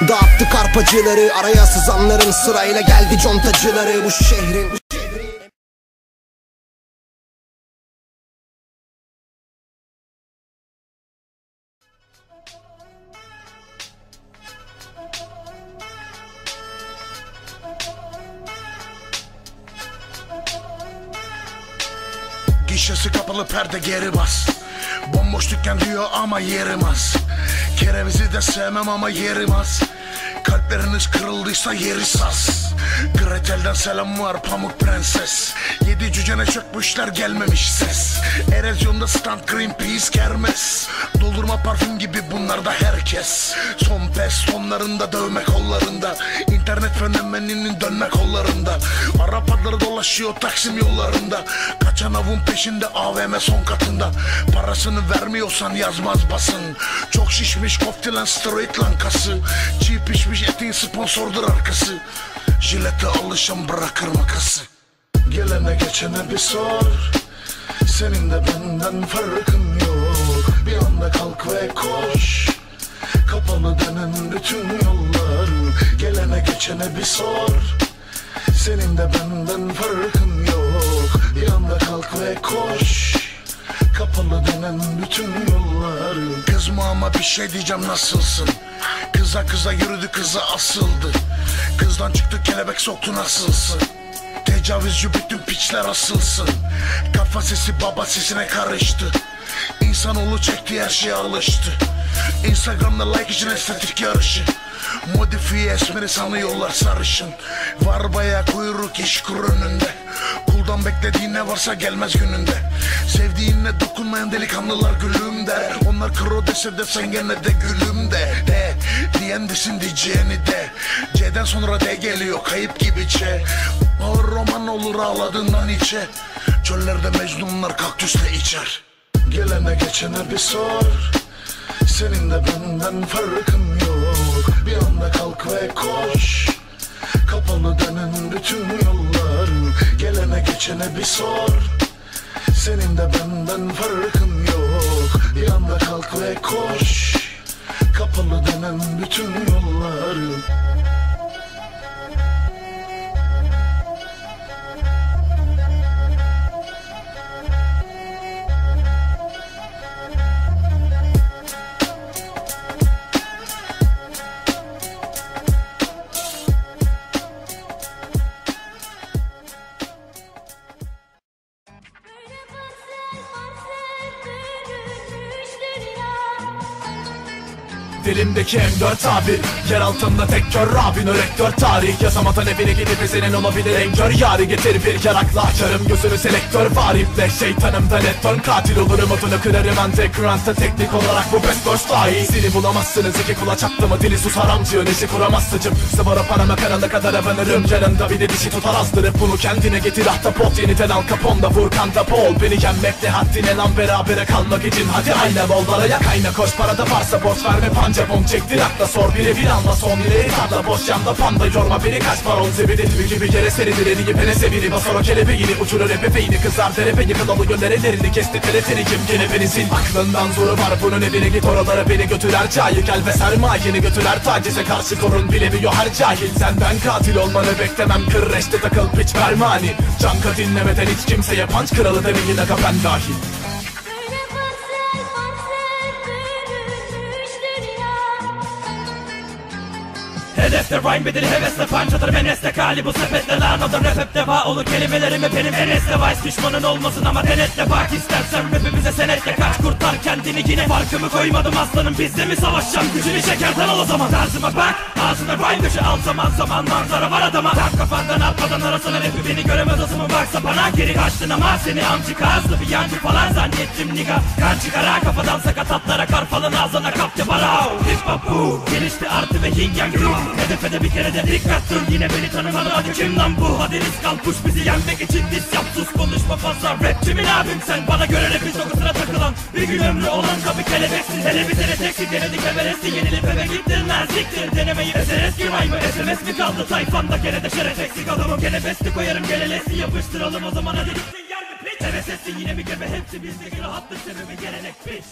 Dağıttık arpacıları Araya sızanların sırayla geldi contacıları. Bu şehrin Gişesi kapalı perde geri bas. Bomboş dükkan diyor ama yerim az. Kerevizi de sevmem ama yerim az. Kalpleriniz kırıldıysa yeri saz. Gretel'den selam var pamuk prenses. Yedi cücene çökmüşler gelmemiş ses. Erozyonda stand Greenpeace kermes. Doldurma parfüm gibi bunlar da herkes. Son pes sonlarında dövme kollarında. İnternet fenomeninin dönme kollarında. Arap adları dolaşıyor Taksim yollarında. avun peşinde AVM son katında. Parasını vermiyorsan yazmaz basın. Çok şişmiş koftilen straight lankası. Çiğ pişmiş etin sponsordur arkası. Jilete alışan bırakır makası. Gelene geçene bir sor. Senin de benden farkın yok. Bir anda kalk ve koş. Kapalı denen bütün yollar. Gelene geçene bir sor. Senin de benden farkın yok Bir anda kalk ve koş. Kapalı denen bütün yollar. Kızma ama bir şey diyeceğim nasılsın? Kıza kıza yürüdü kıza asıldı. Kızdan çıktı kelebek soktu nasılsın? Tecavüzcü bütün piçler asılsın. Kafa sesi baba sesine karıştı. İnsanoğlu çektiği her şeye alıştı. Instagram'da like için estetik yarışı. Modifiye esmeri sanıyorlar sarışın. Var baya kuyruk iş kur önünde Kuldan beklediğin ne varsa gelmez gününde. Sevdiğinle dokunmayan delikanlılar gülüm der Onlar kro dese de sen gene de gülüm de De diyen desin diyeceğini de. C'den sonra D geliyor kayıp gibi Ç. Ağır roman olur ağladığından içe Çöllerde mecnunlar kaktüsle içer. Gelene geçene bir sor. Senin de benden farkın yok. Bir anda kalk ve koş. Kapalı denen bütün yollar Gelene geçene bir sor. Senin de benden farkın yok. Bir anda kalk ve koş. Kapalı denen bütün yollar Dilimdeki M4 tabir Yer altında tek kör Rabin rektör tarih. Yazamadan evine gidip senin olabilir en kör Yari. Getir bir yarakla açarım gözünü selektör var iple Şeytanımda net ton katil olurum odunu kırarım. Underground'da teknik olarak bu best boş dahi. Seni bulamazsınız iki kulaç attı mı? Dili susar amcı Neşi kuramaz sıcım Sıvara panama kanalı kadar abanırım. Yanında bir de dişi tutar azdırıp bunu kendine getir. Ahtapot Yeniden al kaponda Furkan da Paul. Beni yenmekte haddine lan berabere kalmak için. Hadi ayna bol baraya kayna koş. Parada varsa borç verme panca bom çektir akla sor biri bir anla son biri. Tarla boş yanda panda yorma beni kaç baron zibidi. Gibi gibi yere serilir elini penese biri basar o kelebeğini uçurur ebeveyni kızar derepe yıkıl dolu gönderelerini kesti teletini kim gene beni sil? Aklından zoru var bunun evine. Git oralara beni götürer cahil gel ve sermayeni götürer. Tacize karşı korun bilemiyor her cahil. Senden katil olmanı beklemem kır reşte takıl piç vermani Canka dinlemeden hiç kimseye panç kralı demeyin aga ben dahil Hedefte rhyme bedeli hevesle punch atarım enesle kali. Bu sepetle lan o da rap hep deva olur. Kelimelerimi benim enesle vice düşmanın olmasın ama denetle bak istersen. Rapimize senetle kaç kurtar kendini yine farkımı koymadım. Aslanım bizle mi savaşacağım? Gücünü şekerden al o zaman. Tarzıma bak ağzına rhyme dışı al zaman. Zaman manzara var adama. Tak kafandan atmadan arasana. Rapi beni göremez asımı baksa bana geri kaçtın ama seni amcı kazlı bir yancı falan zannettim. Niga kan çıkara kafadan sakat atlara kar falan ağzına kaptı bara hip hop bu gelişti artı ve yin yang du Hedefe de bir kere de dikkat dur. Yine beni tanımadı hadi kim lan bu? Hadi risk al push bizi yenmek için dis yap. Sus konuşma fazla. Rap kimin abim sen? Bana göre rapin sokusuna takılan. Bir gün ömrü olan tabi kelebeksin. Hele bir sene teksi denedik everesti Yenilip eve gittin lan siktir Denemeyi eser eski vay mı SMS mi kaldı? Tayfanda Gene de şeref eksik. Adamım gene besti koyarım Gene lesi yapıştıralım. O zaman hadi gitsin yer mi piç? Heves yine bir gebe? Hepsi bizdeki rahatlık sebebi gelenek piç